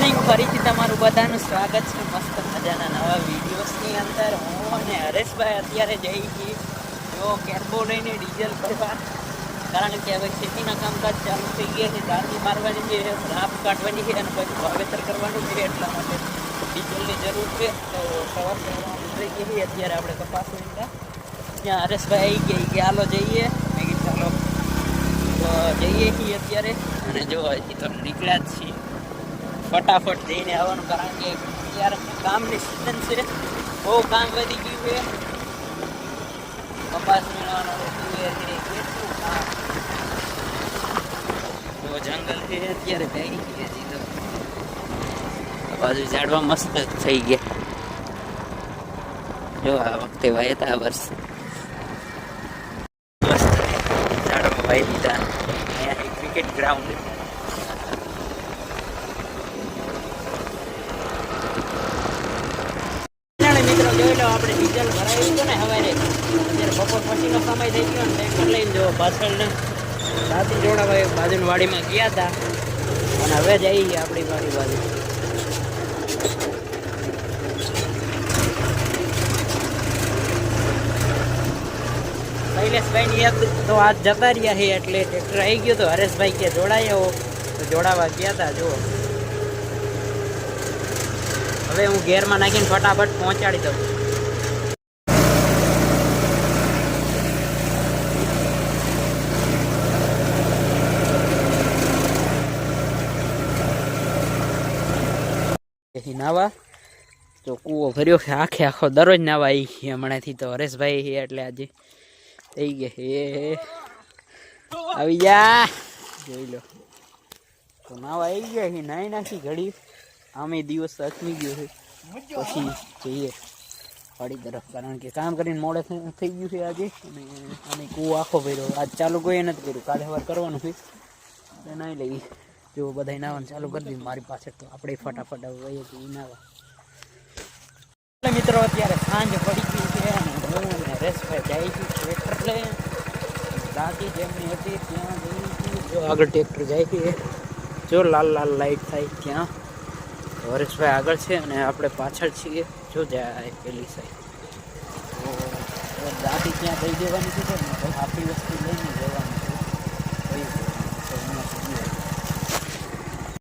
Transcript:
Morning ફરીથી તમારું બધાનું સ્વાગત છે. મસ્ત મજાના નવા વિડીયોઝની અંદર. હું અને હરેશભાઈ અત્યારે જઈ છીએ જો કેરબો લઈને ડીઝલ ભરવા. કારણ કે હવે ખેતીના કામકાજ ચાલુ થઈ ગયા છે. દાંતી મારવાની છે રાપ કાઢવાની છે અને પછી વાવેતર કરવાનું છે. એટલા માટે ડીઝલની જરૂર છે. તો સવાર સવારમાં ઉતરી ગઈ અત્યારે આપણે કપાસ વીણતા ત્યાં હરેશભાઈ આવી ગયા. કે હાલો જઈએ. મેં કીધું ચાલો જઈએ છીએ અત્યારે. અને જો હજી તો નીકળ્યા જ છીએ. ફટાફટ જઈને આવવાનું, કારણ કે અત્યારે કામની સિઝન છે. બહુ કામ વધી ગયું છે. કપાસ હજી તો. બાજુ ઝાડવા મસ્ત થઈ ગયા. જો આ વખતે વાયતા વર્ષ. મસ્ત. ઝાડવા વાય દીધા અહીંયા ક્રિકેટ ગ્રાઉન્ડ નાના મિત્રો જોઈ લો આપણે ડીઝલ ભરાયું હતું ને અત્યારે બપોર પછીનો સમય થઈ ગયો ને ટ્રેક્ટર લઈને જો પાછળ ને સાથી જોડાવા એક બાજુની વાડીમાં ગયા હતા. અને હવે જઈએ આપણી વાડી બાજુ. શૈલેષભાઈની યાદ તો આજ જતા રહ્યા છે એટલે ટ્રેક્ટર આવી ગયો તો હરેશભાઈ કે જોડાયો તો જોડાવા ગયા હતા, જુઓ. હવે હું ગેરમાં નાખીને ફટાફટ પહોંચાડી દઉં. પછી નાવા. તો કૂવો ભર્યો છે, આખે આખો દરરોજ નાવા આવી હમણાંથી તો હરેશભાઈ છે એટલે આજે થઈ ગયા હે આવી જા. જોઈ લો. તો નાવા આવી ગયા છે, નાઈ નાખી ઘડી આમે દિવસ અચમી ગયો છે. પછી જઈએ વાડી તરફ, કારણ કે કામ કરીને મોડે થઈ ગયું છે આજે. અને અમે કૂવો આખો ભર્યો. આજ ચાલુ કોઈ નથી કર્યું. કાલે સવાર કરવાનું છે. નાઈ લઈ જો બધા નાવાનું ચાલુ કરી દીધું મારી પાસે તો. આપણે ફટાફટ વહીએ તો નાવા. મિત્રો, અત્યારે સાંજ પડી ગઈ છે અને હું અને જાય છું ટ્રેક્ટર લઈને દાદી જેમની હતી ત્યાં જઈ જો આગળ ટ્રેક્ટર જાય છે. જો લાલ લાલ લાઈટ થાય ત્યાં. હરેશભાઈ આગળ છે અને આપણે પાછળ છીએ. જો જાય પેલી સાઈડ તો દાંતી ત્યાં જઈ દેવાની છે આપણી વસ્તુ લઈને જવાની.